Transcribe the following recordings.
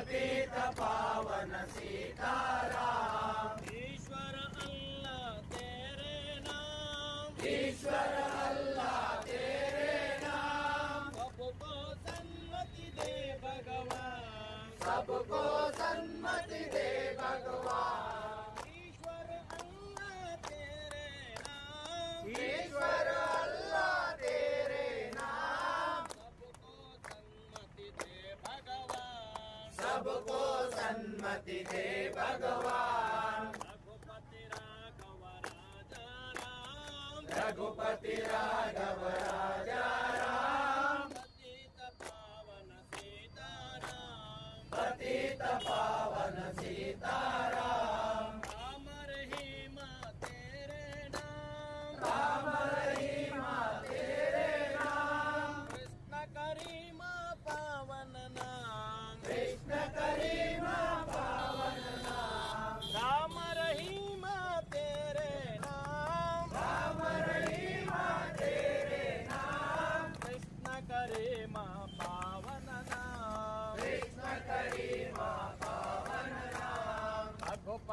ಪತಿತ ಪಾವನ ಸೀತಾರಾಮ ಈಶ್ವರ ಅಲ್ಲ ತೇರೆ ನಾಮ ಈಶ್ವರ सन्मति दे भगवान रघुपति राघव राजा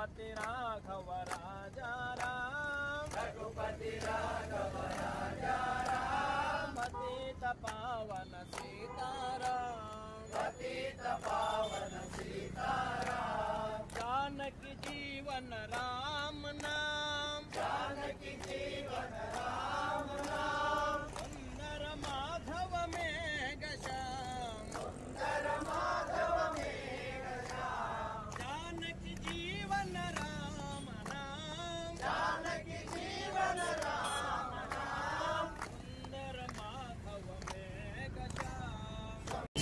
रघुपति राघव राजा राम। रघुपति राघव राजा राम। पतित पावन सीताराम। पतित पावन सीताराम। जानक जीवन राम।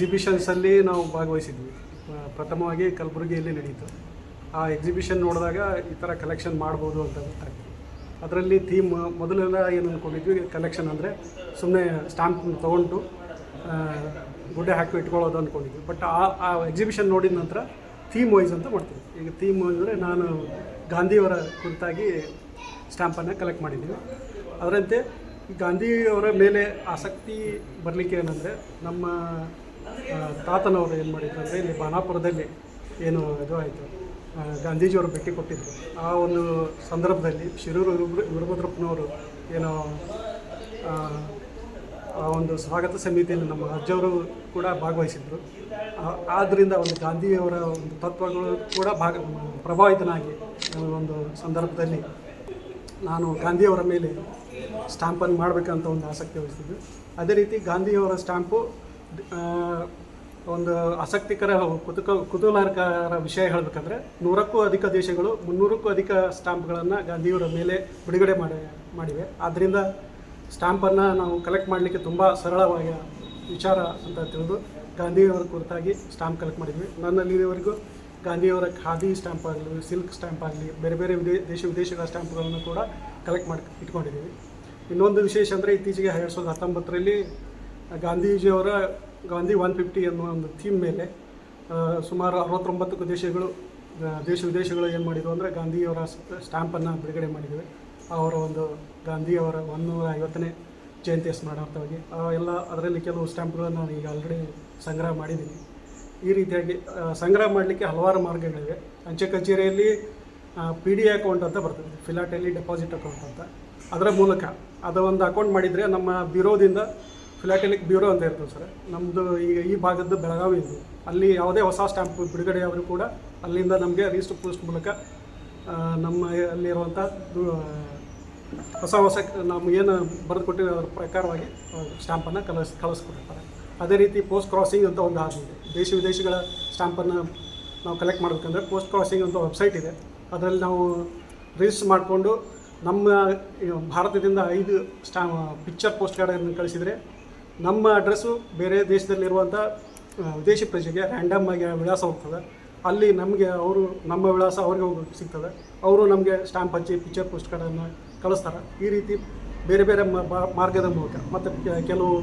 ಎಕ್ಸಿಬಿಷನ್ಸಲ್ಲಿ ನಾವು ಭಾಗವಹಿಸಿದ್ವಿ. ಪ್ರಥಮವಾಗಿ ಕಲಬುರಗಿಯಲ್ಲಿ ನಡೀತು. ಆ ಎಕ್ಸಿಬಿಷನ್ ನೋಡಿದಾಗ ಈ ಥರ ಕಲೆಕ್ಷನ್ ಮಾಡ್ಬೋದು ಅಂತ ಗೊತ್ತಾಗ್ತದೆ ಅದರಲ್ಲಿ ಥೀಮ್ ಮೊದಲೆಲ್ಲ ಏನು ಅಂದ್ಕೊಂಡಿದ್ವಿ ಕಲೆಕ್ಷನ್ ಅಂದರೆ ಸುಮ್ಮನೆ ಸ್ಟ್ಯಾಂಪ್ ತೊಗೊಂಡು ಗುಡ್ಡೆ ಹಾಕಿ ಇಟ್ಕೊಳ್ಳೋದು ಅಂದ್ಕೊಂಡಿದ್ವಿ ಬಟ್ ಆ ಆ ಎಕ್ಸಿಬಿಷನ್ ನೋಡಿದ ನಂತರ ಥೀಮ್ ವೈಸ್ ಅಂತ ಮಾಡ್ತೀವಿ. ಈಗ ಥೀಮ್ ಅಂದರೆ ನಾನು ಗಾಂಧಿಯವರ ಕುರಿತಾಗಿ ಸ್ಟ್ಯಾಂಪನ್ನು ಕಲೆಕ್ಟ್ ಮಾಡಿದ್ದೀವಿ ಅದರಂತೆ ಗಾಂಧಿಯವರ ಮೇಲೆ ಆಸಕ್ತಿ ಬರಲಿಕ್ಕೆ ಏನಂದರೆ ನಮ್ಮ ತಾತನವರು ಏನು ಮಾಡಿದ್ರು ಅಂದರೆ ಇಲ್ಲಿ ಬಾನಾಪುರದಲ್ಲಿ ಏನು ಇದು ಆಯಿತು. ಗಾಂಧೀಜಿಯವರು ಭೇಟಿ ಕೊಟ್ಟಿದ್ದರು ಆ ಒಂದು ಸಂದರ್ಭದಲ್ಲಿ ಶಿರೂರು ವೀರಭದ್ರ- ವೀರಭದ್ರಪ್ಪನವರು ಏನೋ ಆ, ಒಂದು ಸ್ವಾಗತ ಸಮಿತಿಯಲ್ಲಿ ನಮ್ಮ ಅಜ್ಜವರು ಕೂಡ ಭಾಗವಹಿಸಿದ್ರು. ಆದ್ದರಿಂದ ಒಂದು ಗಾಂಧಿಯವರ ಒಂದು ತತ್ವಗಳು ಕೂಡ ಭಾಗ ಪ್ರಭಾವಿತನಾಗಿ ಒಂದು ಸಂದರ್ಭದಲ್ಲಿ ನಾನು ಗಾಂಧಿಯವರ ಮೇಲೆ ಸ್ಟ್ಯಾಂಪನ್ನು ಮಾಡಬೇಕಂತ ಒಂದು ಆಸಕ್ತಿ ವಹಿಸಿದ್ದೆ. ಅದೇ ರೀತಿ ಗಾಂಧಿಯವರ ಸ್ಟ್ಯಾಂಪು ಒಂದು ಆಸಕ್ತಿಕರ ಕುತುಕ, ಕುತೂಹಲಕರ ವಿಷಯ ಹೇಳಬೇಕಂದ್ರೆ ನೂರಕ್ಕೂ ಅಧಿಕ ದೇಶಗಳು ಮುನ್ನೂರಕ್ಕೂ ಅಧಿಕ ಸ್ಟಾಂಪ್ಗಳನ್ನು ಗಾಂಧಿಯವರ ಮೇಲೆ ಬಿಡುಗಡೆ ಮಾಡಿ, ಮಾಡಿವೆ. ಆದ್ದರಿಂದ ಸ್ಟಾಂಪನ್ನು ನಾವು ಕಲೆಕ್ಟ್ ಮಾಡಲಿಕ್ಕೆ ತುಂಬ ಸರಳವಾಗಿ ವಿಚಾರ ಅಂತ ತಿಳಿದು ಗಾಂಧಿಯವರ ಕುರಿತಾಗಿ ಸ್ಟಾಂಪ್ ಕಲೆಕ್ಟ್ ಮಾಡಿದ್ವಿ. ನನ್ನಲ್ಲಿವರೆಗೂ ಗಾಂಧಿಯವರ ಖಾದಿ ಸ್ಟಾಂಪ್ ಆಗಲಿ, ಸಿಲ್ಕ್ ಸ್ಟಾಂಪ್ ಆಗಲಿ, ಬೇರೆ ಬೇರೆ ದೇಶ ವಿದೇಶಗಳ ಸ್ಟಾಂಪ್ಗಳನ್ನು ಕೂಡ ಕಲೆಕ್ಟ್ ಮಾಡಿ ಇಟ್ಕೊಂಡಿದ್ದೀವಿ. ಇನ್ನೊಂದು ವಿಶೇಷ ಅಂದರೆ ಇತ್ತೀಚೆಗೆ ಎರಡು ಸಾವಿರದ ಹತ್ತೊಂಬತ್ತರಲ್ಲಿ ಗಾಂಧೀಜಿಯವರ ಗಾಂಧಿ ಒನ್ ಫಿಫ್ಟಿ ಅನ್ನುವ ಒಂದು ಥೀಮ್ ಮೇಲೆ ಸುಮಾರು ಅರವತ್ತೊಂಬತ್ತು ದೇಶಗಳು ದೇಶ ವಿದೇಶಗಳು ಏನು ಮಾಡಿದ್ವು ಅಂದರೆ ಗಾಂಧಿಯವರ ಸ್ಟ್ಯಾಂಪನ್ನು ಬಿಡುಗಡೆ ಮಾಡಿದ್ದೇವೆ ಅವರ ಒಂದು ಗಾಂಧಿಯವರ ಒನ್ನೂರ ಐವತ್ತನೇ ಜಯಂತಿ ಸ್ಮರಣಾರ್ಥವಾಗಿ ಎಲ್ಲ ಅದರಲ್ಲಿ ಕೆಲವು ಸ್ಟ್ಯಾಂಪ್ಗಳನ್ನು ನಾನು ಈಗ ಆಲ್ರೆಡಿ ಸಂಗ್ರಹ ಮಾಡಿದ್ದೀನಿ. ಈ ರೀತಿಯಾಗಿ ಸಂಗ್ರಹ ಮಾಡಲಿಕ್ಕೆ ಹಲವಾರು ಮಾರ್ಗಗಳಿವೆ. ಅಂಚೆ ಕಚೇರಿಯಲ್ಲಿ ಪಿ ಡಿ ಅಕೌಂಟ್ ಅಂತ ಬರ್ತದೆ ಫಿಲಾಟೆಲಿ ಡೆಪಾಸಿಟ್ ಅಕೌಂಟ್ ಅಂತ. ಅದರ ಮೂಲಕ, ಅದು ಒಂದು ಅಕೌಂಟ್ ಮಾಡಿದರೆ ನಮ್ಮ ಬ್ಯೂರೋದಿಂದ ಫಿಲಾಟೆಲಿಕ್ ಬ್ಯೂರೋ ಅಂತ ಇರ್ತದೆ ಸರ್. ನಮ್ಮದು ಈಗ ಈ ಭಾಗದ್ದು ಬೆಳಗಾವಿ ಇದು. ಅಲ್ಲಿ ಯಾವುದೇ ಹೊಸ ಸ್ಟ್ಯಾಂಪ್ ಬಿಡುಗಡೆ ಆದರೂ ಕೂಡ ಅಲ್ಲಿಂದ ನಮಗೆ ರಿಜಿಸ್ಟರ್ ಪೋಸ್ಟ್ ಮೂಲಕ ನಮ್ಮ ಅಲ್ಲಿರುವಂಥ ಹೊಸ ಹೊಸ ನಾವು ಏನು ಬರೆದು ಕೊಟ್ಟಿರೋ ಅದರ ಪ್ರಕಾರವಾಗಿ ಸ್ಟ್ಯಾಂಪನ್ನು ಕಳಿಸ್ ಕಳಿಸ್ಕೊಟ್ಟಿರ್ತಾರೆ ಅದೇ ರೀತಿ ಪೋಸ್ಟ್ ಕ್ರಾಸಿಂಗ್ ಅಂತ ಒಂದು ಆಗಿದೆ ದೇಶ ವಿದೇಶಗಳ ಸ್ಟ್ಯಾಂಪನ್ನು ನಾವು ಕಲೆಕ್ಟ್ ಮಾಡಬೇಕಂದ್ರೆ ಪೋಸ್ಟ್ ಕ್ರಾಸಿಂಗ್ ಅಂತ ವೆಬ್ಸೈಟ್ ಇದೆ. ಅದರಲ್ಲಿ ನಾವು ರಿಜಿಸ್ಟರ್ ಮಾಡಿಕೊಂಡು ನಮ್ಮ ಭಾರತದಿಂದ ಐದು ಸ್ಟಾ ಪಿಕ್ಚರ್ ಪೋಸ್ಟ್ ಕಾರ್ಡನ್ನು ಕಳಿಸಿದರೆ ನಮ್ಮ ಅಡ್ರೆಸ್ಸು ಬೇರೆ ದೇಶದಲ್ಲಿರುವಂಥ ವಿದೇಶಿ ಪ್ರಜೆಗೆ ರ್ಯಾಂಡಮ್ ಆಗಿ ವಿಳಾಸ ಹೋಗ್ತದೆ. ಅಲ್ಲಿ ನಮಗೆ ಅವರು, ನಮ್ಮ ವಿಳಾಸ ಅವ್ರಿಗೆ ಹೋಗಿ ಸಿಗ್ತದೆ. ಅವರು ನಮಗೆ ಸ್ಟ್ಯಾಂಪ್ ಹಚ್ಚಿ ಪಿಕ್ಚರ್ ಪೋಸ್ಟ್ ಕಾರ್ಡನ್ನು ಕಳಿಸ್ತಾರೆ. ಈ ರೀತಿ ಬೇರೆ ಬೇರೆ ಮಾರ್ಗದ ಮೂಲಕ ಮತ್ತು ಕೆಲವು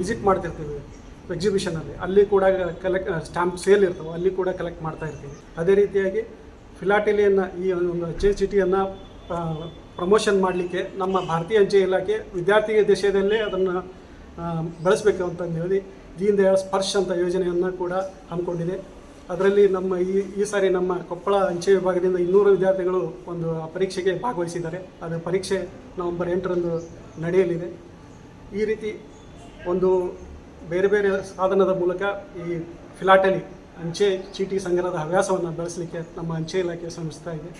ವಿಸಿಟ್ ಮಾಡ್ತಿರ್ತೀವಿ ಎಕ್ಸಿಬಿಷನಲ್ಲಿ ಅಲ್ಲಿ. ಕೂಡ ಕಲೆಕ್ಟ್ ಸ್ಟ್ಯಾಂಪ್ ಸೇಲ್ ಇರ್ತವೆ. ಅಲ್ಲಿ ಕೂಡ ಕಲೆಕ್ಟ್ ಮಾಡ್ತಾ ಇರ್ತೀವಿ. ಅದೇ ರೀತಿಯಾಗಿ ಫಿಲಾಟೆಲಿಯನ್ನು, ಈ ಒಂದು ಅಚ್ಚೆ ಚೀಟಿಯನ್ನು ಪ್ರಮೋಷನ್ ಮಾಡಲಿಕ್ಕೆ ನಮ್ಮ ಭಾರತೀಯ ಅಂಚೆ ಇಲಾಖೆ ವಿದ್ಯಾರ್ಥಿ ದೇಶದಲ್ಲೇ ಅದನ್ನು ಬಳಸಬೇಕು ಅಂತಂದು ಹೇಳಿ ದೀನ್ ದಯಾಳ್ ಸ್ಪರ್ಶ್ ಅಂತ ಯೋಜನೆಯನ್ನು ಕೂಡ ಹಮ್ಮಿಕೊಂಡಿದೆ. ಅದರಲ್ಲಿ ನಮ್ಮ ಈ ಈ ಸಾರಿ ನಮ್ಮ ಕೊಪ್ಪಳ ಅಂಚೆ ವಿಭಾಗದಿಂದ ಇನ್ನೂರು ವಿದ್ಯಾರ್ಥಿಗಳು ಒಂದು ಪರೀಕ್ಷೆಗೆ ಭಾಗವಹಿಸಿದ್ದಾರೆ. ಅದು ಪರೀಕ್ಷೆ ನವೆಂಬರ್ ಎಂಟರಂದು ನಡೆಯಲಿದೆ. ಈ ರೀತಿ ಒಂದು ಬೇರೆ ಬೇರೆ ಸಾಧನದ ಮೂಲಕ ಈ ಫಿಲಾಟಲಿ ಅಂಚೆ ಚೀಟಿ ಸಂಗ್ರಹದ ಹವ್ಯಾಸವನ್ನು ಬೆಳೆಸಲಿಕ್ಕೆ ನಮ್ಮ ಅಂಚೆ ಇಲಾಖೆ ಶ್ರಮಿಸ್ತಾ ಇದೆ.